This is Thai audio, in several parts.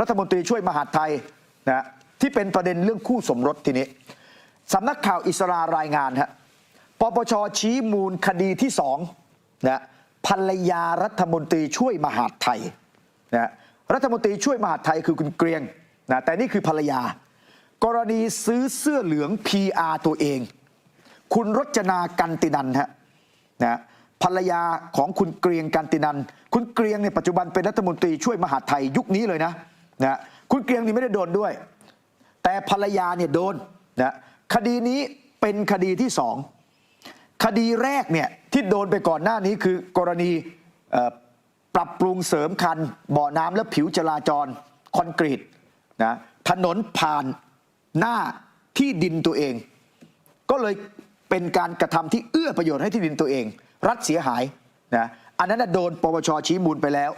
รัฐมนตรีช่วยมหาดไทยนะที่เป็นประเด็นเรื่องคู่สมรสทีนี้สำนักข่าวอิสรารายงานฮะปปชชี้มูลคดีที่สองนะภรรยารัฐมนตรีช่วยมหาดไทยนะรัฐมนตรีช่วยมหาดไทยคือคุณเกรียงนะแต่นี่คือภรรยา กรณีซื้อเสื้อเหลือง PR ตัวเอง คุณรจนากันตินันฮะนะภรรยาของคุณเกรียงกันตินัน คุณเกรียงในยปัจจุบันเป็นรัฐมนตรีช่วยมหาดไทยยุคนี้เลยนะ นะคุณเกรียงนี่ไม่ได้โดนด้วย แต่ภรรยาเนี่ยโดนนะคดีนี้เป็นคดีที่สองคดีแรกเนี่ยที่โดนไปก่อนหน้านี้คือกรณีปรับปรุงเสริมคันบ่อน้ำและผิวจราจรคอนกรีตนะถนนผ่านหน้าที่ดินตัวเอง ก็เลยเป็นการกระทำที่เอื้อประโยชน์ให้ที่ดินตัวเอง รัฐเสียหายนะอันนั้นโดนปปชชี้มูลไปแล้ว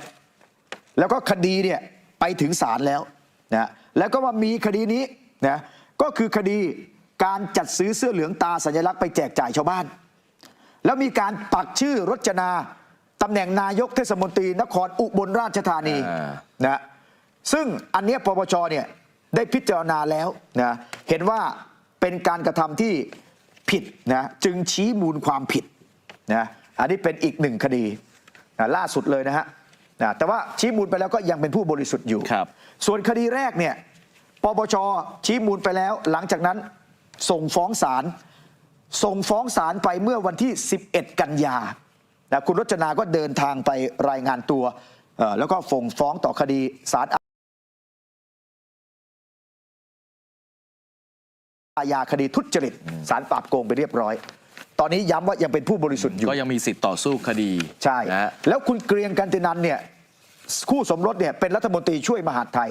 แล้วก็คดีเนี่ย ไปถึงศาลแล้วนะแล้วก็มามีคดีนี้นะก็คือคดีการจัดซื้อเสื้อเหลืองตาสัญลักษณ์ไปแจกจ่ายชาวบ้าน แล้วมีการปักชื่อรจนาตำแหน่งนายกเทศมนตรีนครอุบลราชธานีอ่านะซึ่งอันเนี้ยปปชเนี่ยได้พิจารณาแล้วนะเห็นว่าเป็นการกระทำที่ผิดนะจึงชี้มูลความผิดนะอันนี้เป็นอีกหนึ่งคดีนะล่าสุดเลยนะฮะ นะแต่ว่าชี้มูลไปแล้วก็ยังเป็นผู้บริสุทธิ์อยู่ ครับ ส่วนคดีแรกเนี่ยปปชชี้มูลไปแล้ว หลังจากนั้นส่งฟ้องศาลส่งฟ้องศาลไปเมื่อวันที่ 11 กันยานะคุณรจนาก็เดินทางไปรายงานตัวเอ่อแล้วก็ส่งฟ้องต่อคดีศาลอาญาคดีทุจริตศาลปราบโกงไปเรียบร้อย ตอนนี้ย้ำว่ายังเป็นผู้บริสุทธิ์อยู่ก็ยังมีสิทธิ์ต่อสู้คดีใช่นะฮะแล้วคุณเกรียงกันตินันเนี่ยคู่สมรสเนี่ยเป็นรัฐมนตรีช่วยมหาดไทย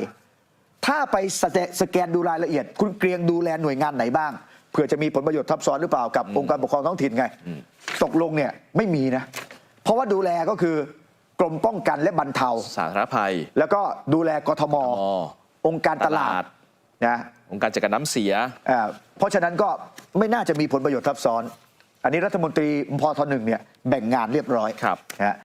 ถ้าไปสแกสแกนดูรายละเอียด คุณเกรียงดูแลหน่วยงานไหนบ้างเผื่อจะมีผลประโยชน์ทับซ้อนหรือเปล่ากับองค์การปกครองท้องถิ่นไง ตกลงเนี่ยไม่มีนะ เพราะว่าดูแลก็คือกรมป้องกันและบรรเทา สาธารณภัย แล้วก็ดูแลกทมกทมองค์การตลาตลาดดนะองค์การจัดการน้ำเสียอ่าเพราะฉะนั้นก็ไม่น่าจะมีผลประโยชน์ทับซ้อน อันนี้รัฐมนตรีพทหนึ่งเนี่ยแบ่งงานเรียบร้อยครับนะฮะ